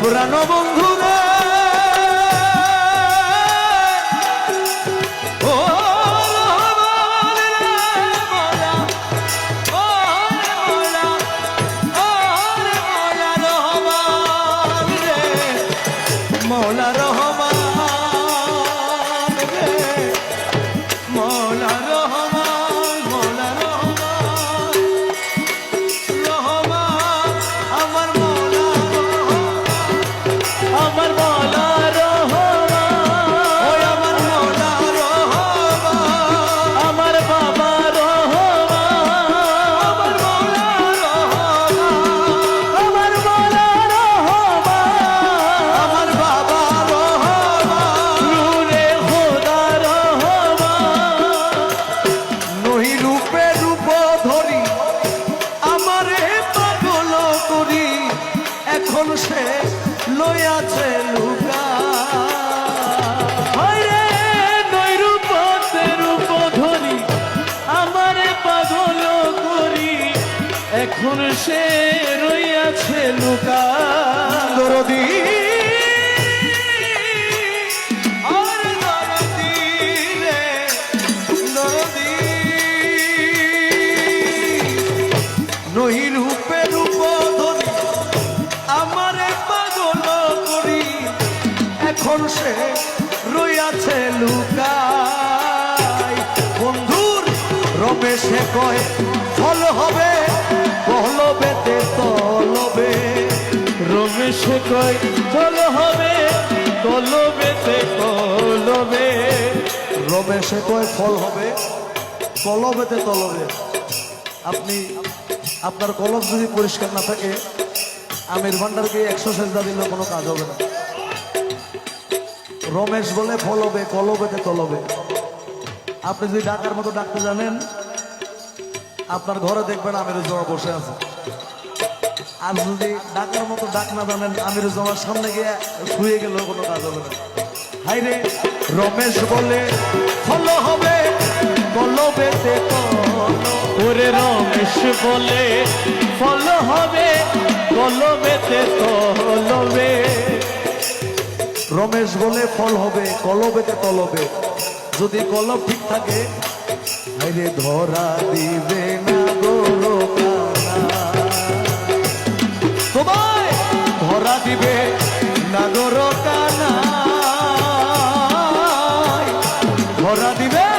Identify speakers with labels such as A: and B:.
A: পুরানো বন্ধু মোলা রহমান। সে লইয়াছে লুকা।
B: হরে নই রূপ ধরি আমারে এখন সে রইয়াছে লুকা।
A: দরদি এখন সে রইয়াছে লুকাই। বন্ধুর রমেশে কয়, ফল হবে বহলবেতে তলবে।
B: রমেশ কয় চল হবে কলবেতে কলবে
A: রমেশে কয়, ফল হবে কলবেতে তলবে। আপনি, আপনার কলব যদি পরিষ্কার না থাকে, আমির ভান্ডারকে একশো সেজদা দিলে কোনো কাজ হবে না। রমেশ বলে ফল হবে কলবেতে তলবে। আপনি যদি ডাকার মতো ডাকতে জানেন, আপনার ঘরে দেখবেন আমির জমা বসে আছে। আর যদি ডাকার মতো ডাক না জানেন আমির জমার সামনে গিয়ে শুয়ে গেলেও কোনো কাজ হবে না। হাইরে রমেশ বলে ফল হবে কলবেতে
B: ওরে রমেশ বলে ফল হবে কলবেতে তলবে।
A: রমেশ বলে ফল হবে কলবেতে তলবে। যদি কলব ঠিক থাকে আরে ধরা দিবে না গো তোমায় ধরা দিবে না গো কানা ধরা দিবে